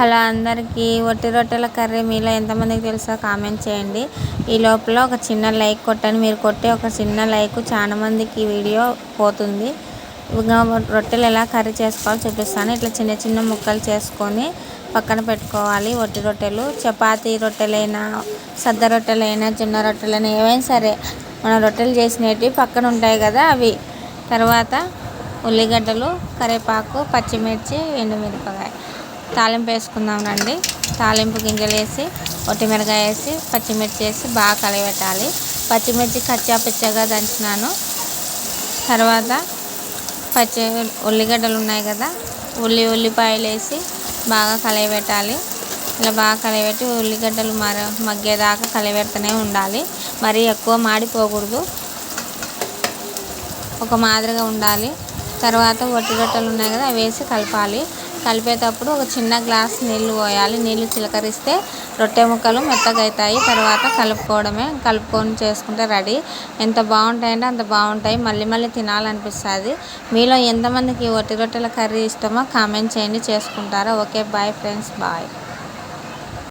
Hello అందరికీ ఒట్టి రొట్టెల కర్రీ మీలో ఎంతమందికి తెలుసో కామెంట్ చేయండి. ఈ లోపల ఒక చిన్న లైక్ కొట్టండి. మీరు కొట్టే ఒక చిన్న లైక్ చాలా మందికి వీడియో పోతుంది. ఇంకా రొట్టెలు ఎలా కర్రీ చేసుకోవాలో చూపిస్తాను. ఇట్లా చిన్న చిన్న ముక్కలు చేసుకొని పక్కన పెట్టుకోవాలి ఒట్టి రొట్టెలు. చపాతీ రొట్టెలైనా సద్ద రొట్టెలైనా జొన్న రొట్టెలైనా ఏవైనా సరే మన రొట్టెలు చేసినవి పక్కన ఉంటాయి కదా అవి. తర్వాత ఉల్లిగడ్డలు కరివేపాకు పచ్చిమిర్చి ఎండుమిరపకాయ. తాలింపు వేసుకుందాం రండి. తాలింపు గింజలు వేసి ఒట్టిమిరకాయ వేసి పచ్చిమిర్చి వేసి బాగా కలిపెట్టాలి పచ్చిమిర్చి కచ్చా పిచ్చగా దంచినాను. తర్వాత పచ్చి ఉల్లిగడ్డలు ఉన్నాయి కదా ఉల్లి ఉల్లిపాయలు వేసి బాగా కలిపెట్టాలి ఇలా బాగా కలిపెట్టి ఉల్లిగడ్డలు మర మగ్గేదాకా కలిపెడుతూనే ఉండాలి. మరీ ఎక్కువ మాడిపోకూడదు. ఒక మాదిరిగా ఉండాలి. తర్వాత వట్టి రొట్టెలు ఉన్నాయి కదా అవి వేసి కలపాలి. కలిపేటప్పుడు ఒక చిన్న గ్లాస్ నీళ్ళు పోయాలి. నీళ్ళు చిలకరిస్తే రొట్టె ముక్కలు మెత్తగా అవుతాయి తర్వాత కలుపుకోవడమే కలుపుకొని చేసుకుంటే రెడీ. ఎంత బాగుంటాయంటే అంత బాగుంటాయి. మళ్ళీ మళ్ళీ తినాలనిపిస్తుంది. మీలో ఎంతమందికి వట్టి రొట్టెల కర్రీ ఇష్టమో కామెంట్ చేయండి చేసుకుంటారా? Okay bye friends bye.